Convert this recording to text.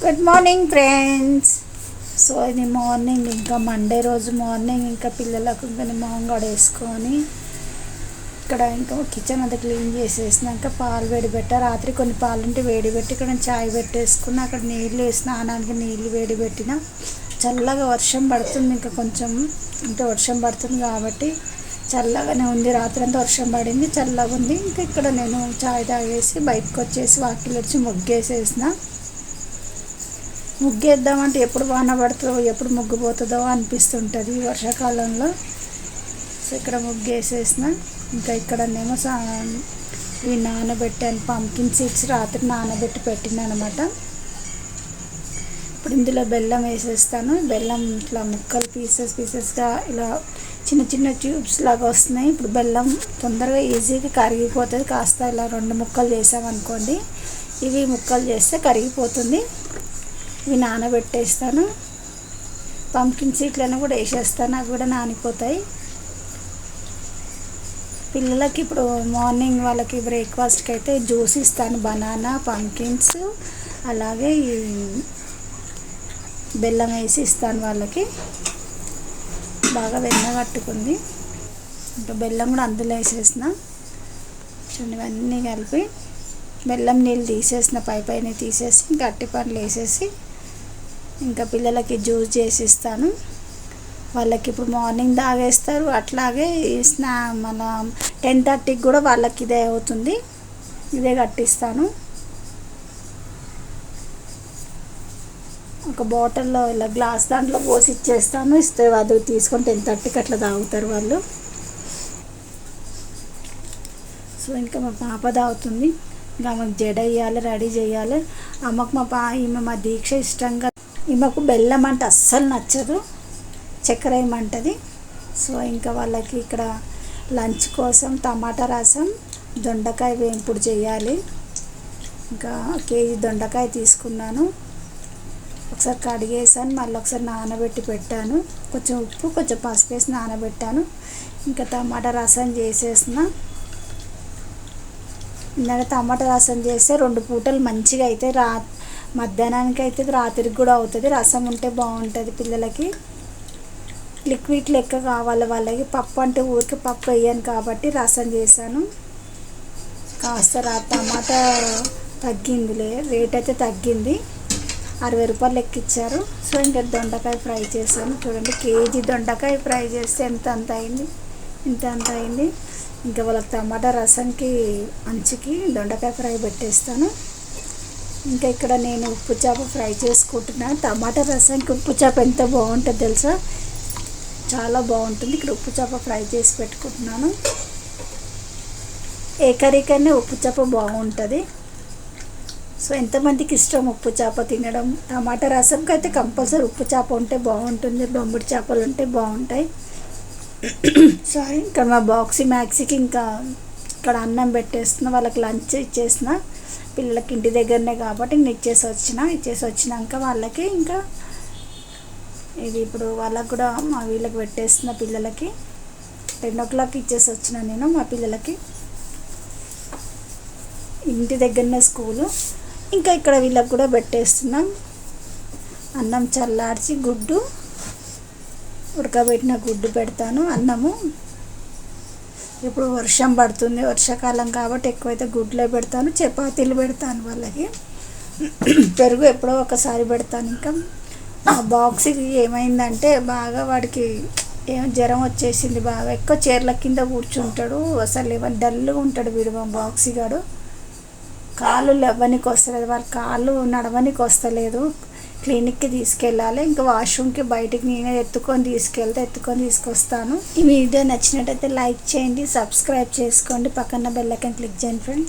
Good morning friends so ఇది morning ఇంకా Monday రోజు మార్నింగ్ ఇంకా పిల్లలకు ఇంకా మొహం వేసుకొని ఇక్కడ ఇంకా కిచెన్ అంతా క్లీన్ చేసేసినాక పాలు వేడి పెట్టా రాత్రి కొన్ని పాలు ఉంటే వేడి పెట్టి ఇక్కడ చాయ్ పెట్టేసుకున్న. అక్కడ నీళ్ళు స్నానానికి నీళ్ళు వేడి పెట్టిన చల్లగా వర్షం పడుతుంది. ఇంకా కొంచెం అంటే వర్షం పడుతుంది కాబట్టి చల్లగానే ఉంది. రాత్రి అంతా వర్షం పడింది. చల్లగా ఉంది. ఇంకా ఇక్కడ నేను చాయ్ తాగేసి బయటకు వచ్చేసి వాకిలు వచ్చి ముగ్గేసేసిన. ముగ్గేద్దామంటే ఎప్పుడు వాన పడుతుందో ఎప్పుడు ముగ్గు పోతుందో అనిపిస్తుంటుంది వర్షాకాలంలో. సో ఇక్కడ ముగ్గేసేసిన. ఇంకా ఇక్కడనేమో సా ఇవి నానబెట్టాను పంకిన్ సీడ్స్ రాత్రి నానబెట్టి పెట్టిన అనమాట ఇప్పుడు ఇందులో బెల్లం వేసేస్తాను. బెల్లం ఇట్లా ముక్కలు పీసెస్ పీసెస్గా ఇలా చిన్న చిన్న ట్యూబ్స్ లాగా వస్తున్నాయి. ఇప్పుడు బెల్లం తొందరగా ఈజీగా కరిగిపోతుంది. కాస్త ఇలా రెండు ముక్కలు చేసామనుకోండి ఇవి ముక్కలు చేస్తే కరిగిపోతుంది. ఇవి నానబెట్టేస్తాను. పంకిన్ సీట్లను కూడా వేసేస్తాను. అవి కూడా నానిపోతాయి. పిల్లలకి ఇప్పుడు మార్నింగ్ వాళ్ళకి బ్రేక్ఫాస్ట్కి అయితే జ్యూస్ ఇస్తాను. బనానా పంకిన్స్ అలాగే ఈ బెల్లం వేసి ఇస్తాను వాళ్ళకి. బాగా వెన్న కట్టుకుంది. ఇంకా బెల్లం కూడా అందులో వేసేసిన. చూడండి ఇవన్నీ కలిపి బెల్లం నీళ్ళు తీసేసిన పై పైన తీసేసి గట్టి పండ్లు వేసేసి ఇంకా పిల్లలకి జ్యూస్ చేసి ఇస్తాను వాళ్ళకి ఇప్పుడు మార్నింగ్ తాగేస్తారు. అట్లాగే స్నా మన టెన్ థర్టీకి కూడా వాళ్ళకి ఇదే అవుతుంది. ఇదే కట్టిస్తాను. ఒక బాటిల్లో ఇలా గ్లాస్ దాంట్లో పోసి ఇచ్చేస్తాను. ఇస్తే అది తీసుకొని టెన్ థర్టీకి అట్లా తాగుతారు వాళ్ళు. సో ఇంకా మా పాప తాగుతుంది. ఇంకా ఆమెకు జడ వేయాలి రెడీ చేయాలి. అమ్మకు మా పా ఈమె మా దీక్ష ఇష్టంగా ఈమెకు బెల్లం అంటే అస్సలు నచ్చదు చక్కెర ఏమంటుంది. సో ఇంకా వాళ్ళకి ఇక్కడ లంచ్ కోసం టమాటా రసం దొండకాయ వేంపుడు చేయాలి. ఇంకా కేజీ దొండకాయ తీసుకున్నాను. ఒకసారి కడిగేసాను మళ్ళీ ఒకసారి నానబెట్టి పెట్టాను. కొంచెం ఉప్పు కొంచెం పసుపు వేసి నానబెట్టాను. ఇంకా టమాటా రసం చేసేసిన. ఇందాక టమాటా రసం చేస్తే రెండు పూటలు మంచిగా అయితే రా మధ్యాహ్నానికి అయితే రాత్రికి కూడా అవుతుంది. రసం ఉంటే బాగుంటుంది పిల్లలకి. లిక్విడ్ లెక్క కావాలి వాళ్ళకి పప్పు అంటే ఊరికి పప్పు వేయను కాబట్టి రసం చేశాను. కాస్త రా టమాటా తగ్గిందిలే రేట్ అయితే తగ్గింది. అరవై రూపాయలు లెక్క ఇచ్చారు సో ఇంకా దొండకాయ ఫ్రై చేశాను. చూడండి కేజీ దొండకాయ ఫ్రై చేస్తే ఎంత అంత అయింది? ఇంత అంత అయింది. ఇంకా వాళ్ళకి టమాటా రసంకి అంచుకి దొండకాయ ఫ్రై పెట్టేస్తాను. ఇంకా ఇక్కడ నేను ఉప్పు చేప ఫ్రై చేసుకుంటున్నాను టమాటా రసంకి ఉప్పు చేప ఎంత బాగుంటుంది తెలుసా? చాలా బాగుంటుంది. ఇక్కడ ఉప్పు చేప ఫ్రై చేసి పెట్టుకుంటున్నాను. ఏ ఉప్పు చేప బాగుంటుంది. సో ఎంతమందికి ఇష్టం ఉప్పు చేప తినడం? టమాటా రసంకి అయితే కంపల్సరీ ఉప్పు చేప ఉంటే బాగుంటుంది. బొమ్మిడి చేపలు ఉంటే బాగుంటాయి. సారీ ఇంకా మా బాక్సీ మ్యాక్సీకి ఇంకా ఇక్కడ అన్నం పెట్టేస్తున్నా. వాళ్ళకి లంచ్ ఇచ్చేసిన పిల్లలకి ఇంటి దగ్గరనే కాబట్టి నేను ఇచ్చేసి వచ్చిన ఇచ్చేసి వచ్చినాక వాళ్ళకి ఇంకా ఇది ఇప్పుడు వాళ్ళకు కూడా మా వీళ్ళకి పెట్టేస్తున్న పిల్లలకి టెన్ ఓ క్లాక్ ఇచ్చేసి వచ్చిన నేను మా పిల్లలకి. ఇంటి దగ్గరనే స్కూలు. ఇంకా ఇక్కడ వీళ్ళకి కూడా పెట్టేస్తున్నాం. అన్నం చల్లార్చి గుడ్డు ఉడకబెట్టిన గుడ్డు పెడతాను అన్నము. ఇప్పుడు వర్షం పడుతుంది వర్షాకాలం కాబట్టి ఎక్కువైతే గుడ్లే పెడతాను చపాతీలు పెడతాను వాళ్ళకి. పెరుగు ఎప్పుడో ఒకసారి పెడతాను ఇంకా. ఆ బాక్స్కి ఏమైందంటే బాగా వాడికి ఏం జ్వరం వచ్చేసింది బాగా. ఎక్కువ చీరల కింద కూర్చుంటాడు అసలు ఏమైనా డల్గా ఉంటాడు వీడు మా బాక్సీ గాడు కాళ్ళు లెవ్వనికి వస్తలేదు వాళ్ళ కాళ్ళు నడవనికి వస్తలేదు. క్లినిక్కి తీసుకెళ్ళాలి. ఇంకా వాష్రూమ్కి బయటకు నేనే ఎత్తుకొని తీసుకెళ్తే ఎత్తుకొని తీసుకొస్తాను. ఈ వీడియో నచ్చినట్టయితే లైక్ చేయండి సబ్స్క్రైబ్ చేసుకోండి. పక్కన బెల్లకని క్లిక్ చేయండి ఫ్రెండ్స్.